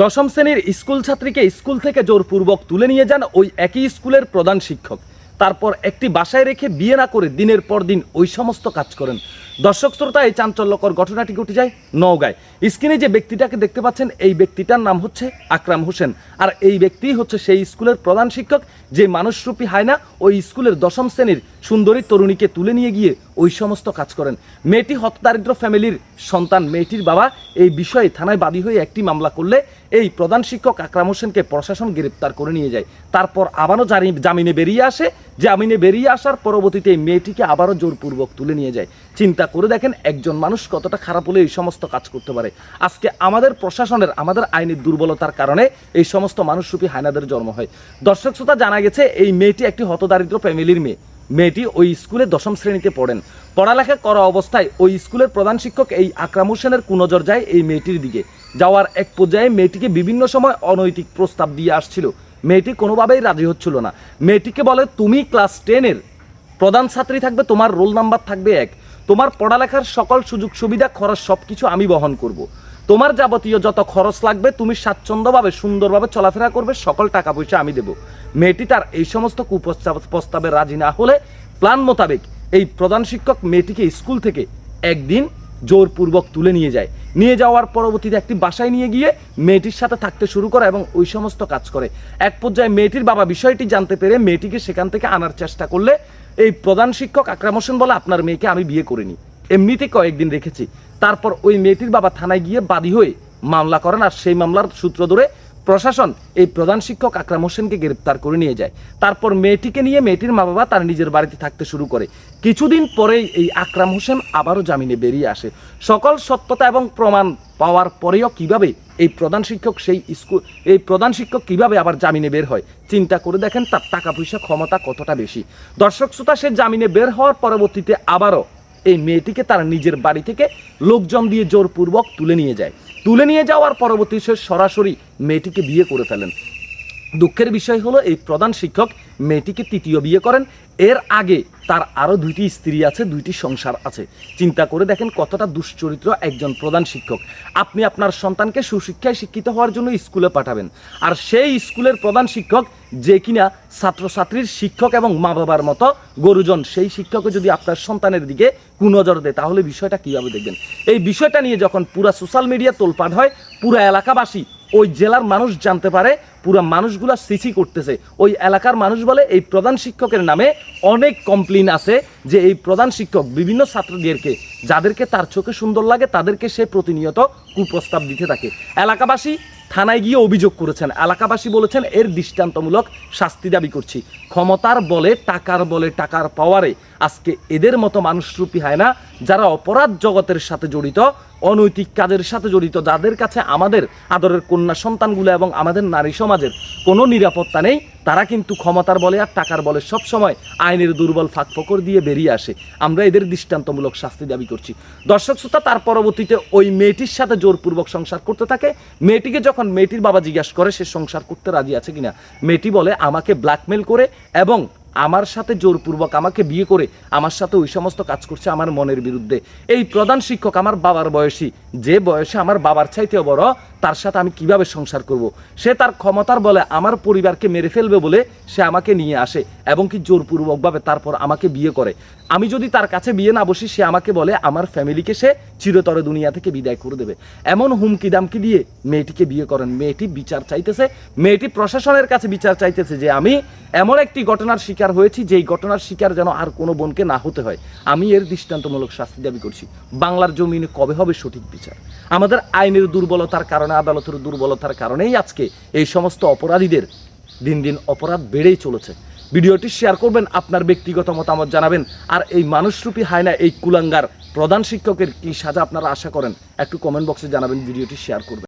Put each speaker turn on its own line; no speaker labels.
দশম শ্রেণির স্কুল ছাত্রীকে স্কুল থেকে জোরপূর্বক তুলে নিয়ে যান ওই একই স্কুলের প্রধান শিক্ষক। তারপর একটি বাসায় রেখে বিয়ে না করে দিনের পর দিন ওই সমস্ত কাজ করেন। দর্শক শ্রোতা, এই চাঞ্চল্যকর ঘটনাটি ঘটে যায় নওগাঁয়। স্ক্রিনে যে ব্যক্তিটাকে দেখতে পাচ্ছেন, এই ব্যক্তিটার নাম হচ্ছে আকরাম হোসেন। আর এই ব্যক্তি হচ্ছে সেই স্কুলের প্রধান শিক্ষক, যে মানুষরূপী হায়না ওই স্কুলের দশম শ্রেণির সুন্দরী তরুণীকে তুলে নিয়ে গিয়ে ওই সমস্ত কাজ করেন। মেয়েটি হতদারিদ্র ফ্যামিলির সন্তান। মেয়েটির বাবা এই বিষয়ে থানায় বাদী হয়ে একটি মামলা করলে এই প্রধান শিক্ষক আকরাম হোসেনকে প্রশাসন গ্রেপ্তার করে নিয়ে যায়। তারপর আবারও জামিনে বেরিয়ে আসে। জামিনে বেরিয়ে আসার পরবর্তীতে এই মেয়েটিকে আবারও জোরপূর্বক তুলে নিয়ে যায়। চিন্তা করে দেখেন একজন মানুষ কতটা খারাপ হলে এই সমস্ত কাজ করতে পারে। আজকে আমাদের প্রশাসনের, আমাদের আইনের দুর্বলতার কারণে এই সমস্ত মানুষরূপী হায়নাদের জন্ম হয়। দর্শক শ্রোতা, জানা গেছে এই মেয়েটি একটি হতদারিদ্র ফ্যামিলির মেয়ে। মেয়েটি ওই স্কুলে দশম শ্রেণীতে পড়েন। পড়ালেখা করা অবস্থায় ওই স্কুলের প্রধান শিক্ষক এই আকরাম হোসেনের কুনজর যায় এই মেয়েটির দিকে। যাওয়ার এক পর্যায়ে মেয়েটিকে বিভিন্ন সময় অনৈতিক প্রস্তাব দিয়ে আসছিল। মেয়েটি কোনোভাবেই রাজি হচ্ছিল না। মেয়েটিকে বলে, তুমি ক্লাস টেনের প্রধান ছাত্রী থাকবে, তোমার রোল নাম্বার থাকবে এক। তোমার পড়ালেখার সকল সুযোগ সুবিধা খরচ সব কিছু আমি বহন করব। তোমার যাবতীয় যত খরচ লাগবে, তুমি স্বাচ্ছন্দ্যভাবে, সুন্দরভাবে চলাফেরা করবে, সকল টাকা পয়সা আমি দেব। মেয়েটি তার এই সমস্ত কুপ্রস্তাব প্রস্তাবে রাজি না হলে প্ল্যান মোতাবেক এই প্রধান শিক্ষক মেয়েটিকে স্কুল থেকে একদিন জোরপূর্বক তুলে নিয়ে যায়। নিয়ে যাওয়ার পরবর্তীতে একটি বাসায় নিয়ে গিয়ে মেয়েটির সাথে থাকতে শুরু করে এবং ওই সমস্ত কাজ করে। এক পর্যায়ে মেয়েটির বাবা বিষয়টি জানতে পেরে মেয়েটিকে সেখান থেকে আনার চেষ্টা করলে এই প্রধান শিক্ষক আকরাম বলে আপনার মেয়েকে আমি বিয়ে করিনি। এমনিতে কয়েকদিন রেখেছি। তারপর ওই মেয়েটির বাবা থানায় গিয়ে বাদী হয়ে মামলা করেন আর সেই মামলার সূত্র ধরে প্রশাসন এই প্রধান শিক্ষক আকরাম হোসেনকে গ্রেপ্তার করে নিয়ে যায়। তারপর মেয়েটিকে নিয়ে মেয়েটির মা বাবা তার নিজের বাড়িতে থাকতে শুরু করে। কিছুদিন পরেই এই আকরাম হোসেন আবারও জামিনে বেরিয়ে আসে। সকল সত্যতা এবং প্রমাণ পাওয়ার পরেও কীভাবে এই প্রধান শিক্ষক সেই স্কুল, এই প্রধান শিক্ষক কীভাবে আবার জামিনে বের হয়? চিন্তা করে দেখেন তার টাকা পয়সা ক্ষমতা কতটা বেশি। দর্শক শ্রোতা, সে জামিনে বের হওয়ার পরবর্তীতে আবারও এই মেয়েটিকে তারা নিজের বাড়ি থেকে লোকজন দিয়ে জোরপূর্বক তুলে নিয়ে যায়। তুলে নিয়ে যাওয়ার পরবর্তী সে সরাসরি মেয়েটিকে বিয়ে করে ফেলেন। দুঃখের বিষয় হলো, এই প্রধান শিক্ষক মেয়েটিকে তৃতীয় বিয়ে করেন এর আগে তার আরও দুইটি স্ত্রী আছে, দুইটি সংসার আছে। চিন্তা করে দেখেন কতটা দুশ্চরিত্র একজন প্রধান শিক্ষক। আপনি আপনার সন্তানকে সুশিক্ষায় শিক্ষিত হওয়ার জন্য স্কুলে পাঠাবেন। আর সেই স্কুলের প্রধান শিক্ষক যে কিনা ছাত্রছাত্রীর শিক্ষক এবং মা বাবার মতো গরুজন, সেই শিক্ষকও যদি আপনার সন্তানের দিকে কুনজর দেয়, তাহলে বিষয়টা কীভাবে দেখবেন? এই বিষয়টা নিয়ে যখন পুরা সোশ্যাল মিডিয়া তোলপাট হয়, পুরা এলাকাবাসী ওই জেলার মানুষ জানতে পারে পুরা মানুষগুলা সিসি করতেছে। ওই এলাকার মানুষ বলে এই প্রধান শিক্ষকের নামে অনেক কমপ্লেন আছে যে এই প্রধান শিক্ষক বিভিন্ন ছাত্রদেরকে, যাদেরকে তার চোখে সুন্দর লাগে, তাদেরকে সে প্রতিনিয়ত কুপ্রস্তাব দিতে থাকে। এলাকাবাসী থানায় গিয়ে অভিযোগ করেছেন। এলাকাবাসী বলেছেন, এর দৃষ্টান্তমূলক শাস্তি দাবি করছি। ক্ষমতার বলে, টাকার বলে, টাকার পাওয়ারে। আজকে এদের মতো মানুষরূপী হয় না, যারা অপরাধ জগতের সাথে জড়িত, অনৈতিক কাজের সাথে জড়িত, যাদের কাছে আমাদের আদরের কন্যা সন্তানগুলো এবং আমাদের নারী সমাজের কোনো নিরাপত্তা নেই তারা কিন্তু ক্ষমতার বলে আর টাকার বলে সব সময় আইনের দুর্বল ফাঁক ফকর দিয়ে বেরিয়ে আসে। আমরা এদের দৃষ্টান্তমূলক শাস্তি দাবি করছি। দর্শক শ্রোতা, তার পরবর্তীতে ওই মেয়েটির সাথে জোরপূর্বক সংসার করতে থাকে। মেয়েটিকে যখন মেয়েটির বাবা জিজ্ঞাসা করে সে সংসার করতে রাজি আছে কিনা, মেয়েটি বলে, আমাকে ব্ল্যাকমেল করে এবং আমার সাথে জোরপূর্বক আমাকে বিয়ে করে আমার সাথে ওই সমস্ত কাজ করছে আমার মনের বিরুদ্ধে। এই প্রধান শিক্ষক আমার বাবার বয়সী। যে বয়সে আমার বাবার চাইতেও বড় তার সাথে আমি কীভাবে সংসার করব। সে তার ক্ষমতার বলে আমার পরিবারকে মেরে ফেলবে বলে সে আমাকে নিয়ে আসে এবং কি জোরপূর্বকভাবে তারপর আমাকে বিয়ে করে। আমি যদি তার কাছে বিয়ে না বসি, সে আমাকে বলে আমার ফ্যামিলিকে সে চিরতরে দুনিয়া থেকে বিদায় করে দেবে। এমন হুমকি দামকি দিয়ে মেয়েটিকে বিয়ে করেন। মেয়েটি বিচার চাইতেছে, মেয়েটি প্রশাসনের কাছে বিচার চাইতেছে যে আমি এমন একটি ঘটনার শিকার হয়েছি, যেই ঘটনার শিকার যেন আর কোনো বোনকে না হতে হয়। আমি এর দৃষ্টান্তমূলক শাস্তি দাবি করছি। বাংলার জমিনে কবে হবে সঠিক বিচার? আমাদের আইনের দুর্বলতার কারণে আদালতের দুর্বলতার কারণেই আজকে এই সমস্ত অপরাধীদের দিন দিন অপরাধ বেড়েই চলেছে। ভিডিওটি শেয়ার করবেন, আপনার ব্যক্তিগত মতামত জানাবেন, আর এই মানুষরূপী হায়না এই কুলাঙ্গার প্রধান শিক্ষকের কি সাজা আপনারা আশা করেন, একটু কমেন্ট বক্সে জানাবেন, ভিডিওটি শেয়ার করবেন।